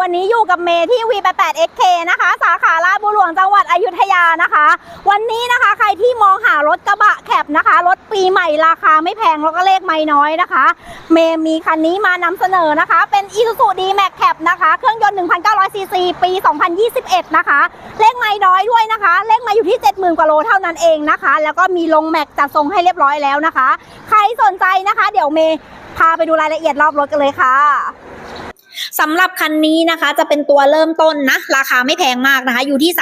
วันนี้อยู่กับเมย์ที่ V88XK นะคะ สาขาลาดบุรีจังหวัดอยุธยานะคะ วันนี้นะคะใครที่มองหารถกระบะแคปนะคะ รถปีใหม่ราคาไม่แพงแล้วก็เลขไม่น้อยนะคะ เมย์มีคันนี้มานำเสนอนะคะ เป็น Isuzu D-Max Cap นะคะ เครื่องยนต์ 1,900 ซีซี ปี 2021 นะคะ เลขไม่น้อยด้วยนะคะ เลขม่อยู่ที่ 70,000 กว่าโลเท่านั้นเองนะคะ แล้วก็มีลงแม็กจัดทรงให้เรียบร้อยแล้วนะคะ ใครสนใจนะคะ เดี๋ยวเมย์พาไปดูรายละเอียดรอบรถกันเลยค่ะ สำหรับคันนี้นะคะจะเป็นตัวเริ่มต้นนะราคาไม่แพงมากนะคะ อยู่ที่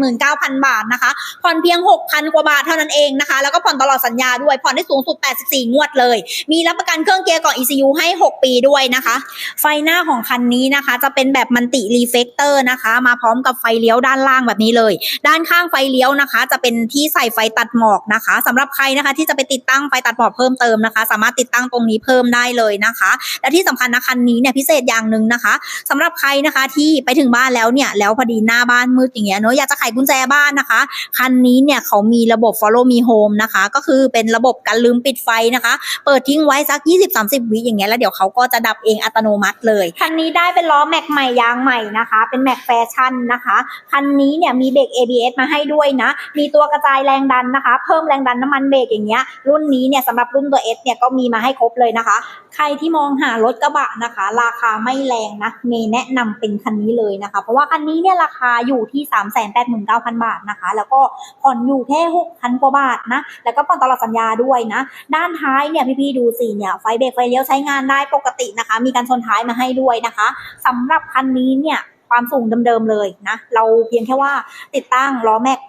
389,000 บาทนะคะ ผ่อนเพียง 6,000 กว่าบาทเท่านั้นเองนะคะ แล้วก็ผ่อนตลอดสัญญาด้วย ผ่อนได้สูงสุด 84 งวดเลย มีรับประกันเครื่องเกียร์กล่อง ECU ให้ 6 ปีด้วยนะคะ ไฟหน้าของคันนี้นะคะ จะเป็นแบบมันติรีเฟกเตอร์นะคะ มาพร้อมกับไฟเลี้ยวด้านล่างแบบนี้เลย ด้านข้างไฟเลี้ยวนะคะ จะเป็นที่ใส่ไฟตัดหมอกนะคะสำหรับใครนะคะที่จะไปติดตั้งไฟตัดหมอกเพิ่มเติมนะคะ สามารถติดตั้งตรงนี้เพิ่มได้เลยนะคะ และที่สำคัญนะคันนี้เนี่ยพิเศษอย่างหนึ่งนะคะสำหรับใครนะคะที่ไปถึงบ้านแล้วเนี่ยแล้วพอดีหน้าบ้านมืดอย่างเงี้ยเนอะอยากจะไขกุญแจบ้านนะคะ คันนี้เนี่ยเขามีระบบ follow me home นะคะ ก็คือเป็นระบบการลืมปิดไฟนะคะ เปิดทิ้งไว้สัก 20-30 วิอย่างเงี้ยแล้วเดี๋ยวเขาก็จะดับเองอัตโนมัติเลย คันนี้ได้เป็นล้อแม็กใหม่ยางใหม่นะคะ เป็นแม็กแฟชั่นนะคะ คันนี้เนี่ยมีเบรก ABS มาให้ด้วยนะ มีตัวกระจายแรงดันนะคะ เพิ่มแรงดันน้ำมันเบรกอย่างเงี้ย รุ่นนี้เนี่ยสำหรับรุ่นตัว S เนี่ยก็มีมาให้ครบเลยนะคะ ใครที่มองหารถกระบะนะคะ ราคาไม่แรงนะเมย์แนะนำเป็นคันนี้เลยนะคะ เพราะว่าคันนี้เนี่ยราคาอยู่ที่ 389,000 บาทนะคะ แล้วก็ผ่อนอยู่แค่6,000กว่าบาทนะ แล้วก็ผ่อนตลอดสัญญาด้วยนะ ด้านท้ายเนี่ยพี่ๆดูสิเนี่ยไฟเบรกไฟเลี้ยวใช้งานได้ปกตินะคะ มีการชนท้ายมาให้ด้วยนะคะสำหรับคันนี้เนี่ยความสูงเดิมๆเลยนะ เราเพียงแค่ว่าติดตั้งล้อแม็ก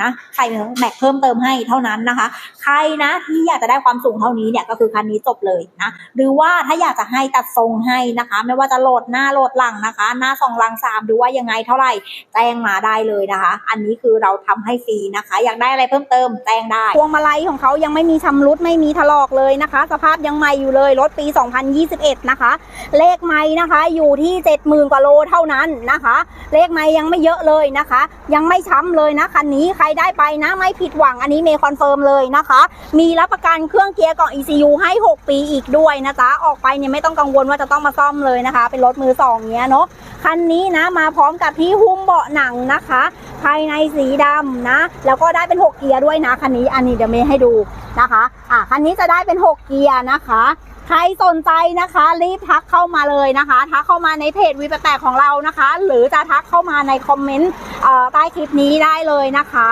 นะใส่แม็กเพิ่มเติมให้เท่านั้นนะคะ ใครนะที่อยากจะได้ความสูงเท่านี้เนี่ยก็คือคันนี้จบเลยนะหรือว่าถ้าอยากจะให้ตัดทรงให้นะคะ ไม่ว่าจะโหลดหน้าโหลดหลังนะคะ หน้าสองหลังสามหรือว่ายังไงเท่าไหร่แจ้งมาได้เลยนะคะ อันนี้คือเราทำให้ฟรีนะคะ อยากได้อะไรเพิ่มเติมแจ้งได้พวงมาลัยของเขายังไม่มีชำรุดไม่มีถลอกเลยนะคะ สภาพยังใหม่อยู่เลยรถปี 2021 นะคะ เลขไม้นะคะอยู่ที่70,000กว่าโลเท่านั้นนะคะ เลขไม้ยังไม่เยอะเลยนะคะ ยังไม่ช้ำเลยนะคันนี้รได้ไปนะไม่ผิดหวังอันนี้เมย์คอนเฟิร์มเลยนะคะ มีรับประกันเครื่องเกียร์กล่อง ECU ให้ 6 ปีอีกด้วยนะจ๊ะออกไปเนี่ยไม่ต้องกังวลว่าจะต้องมาซ่อมเลยนะคะ เป็นรถมือสองเนี้ยเนาะคันนี้นะมาพร้อมกับที่หุ้มเบาะหนังนะคะ ภายในสีดำนะ แล้วก็ได้เป็น 6 เกียร์ด้วยนะคันนี้อันนี้เดี๋ยวเมย์ให้ดูนะคะอะคันนี้จะได้เป็น 6 เกียร์นะคะใครสนใจนะคะรีบทักเข้ามาเลยนะคะทักเข้ามาในเพจวีแปดของเรานะคะ หรือจะทักเข้ามาในคอมเมนต์ใต้คลิปนี้ได้เลยนะคะ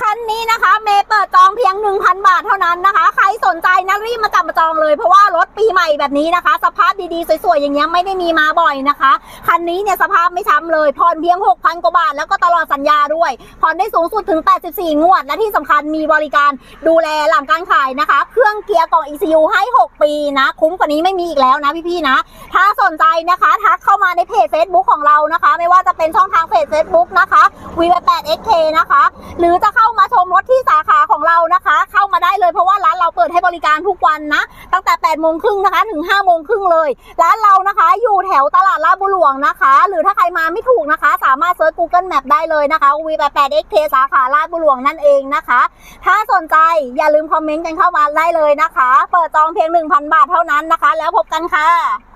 คันนี้นะคะ เมย์เปิดจองเพียง 1,000 บาทเท่านั้นนะคะ ใครสนใจนะรีบมาจับมาจองเลย เพราะว่ารถปีใหม่แบบนี้นะคะ สภาพดีๆ สวยๆ อย่างเงี้ยไม่ได้มีมาบ่อยนะคะ คันนี้เนี่ยสภาพไม่ช้ำเลยผ่อนเพียง 6,000 กว่าบาท แล้วก็ตลอดสัญญาด้วยผ่อนได้สูงสุดถึง 84 งวด และที่สำคัญมีบริการดูแลหลังการขายนะคะ เครื่องเกียร์กล่อง ECU ให้ 6 ปีนะ คุ้มกว่านี้ไม่มีอีกแล้วนะพี่ๆนะ ถ้าสนใจนะคะทักเข้ามาในเพจ Facebook ของเรานะคะ ไม่ว่าจะเป็นช่องทางเพจ Facebook นะคะ V8XK นะคะ หรือจะเข้ามาชมรถที่สาขาของเรานะคะ เข้ามาได้เลยเพราะว่าร้านเราเปิดให้บริการทุกวันนะ ตั้งแต่8โมงครึ่งนะคะถึง5โมงครึ่งเลย ร้านเรานะคะ อยู่แถวตลาดลาดบุหลวงนะคะ หรือถ้าใครมาไม่ถูกนะคะ สามารถเซิร์ช Google Map ได้เลยนะคะ V88XK สาขาลาดบุหลวงนั่นเองนะคะ ถ้าสนใจอย่าลืมคอมเมนต์กันเข้ามาได้เลยนะคะ เปิดจองเพียง 1,000 บาทเท่านั้นนะคะ แล้วพบกันค่ะ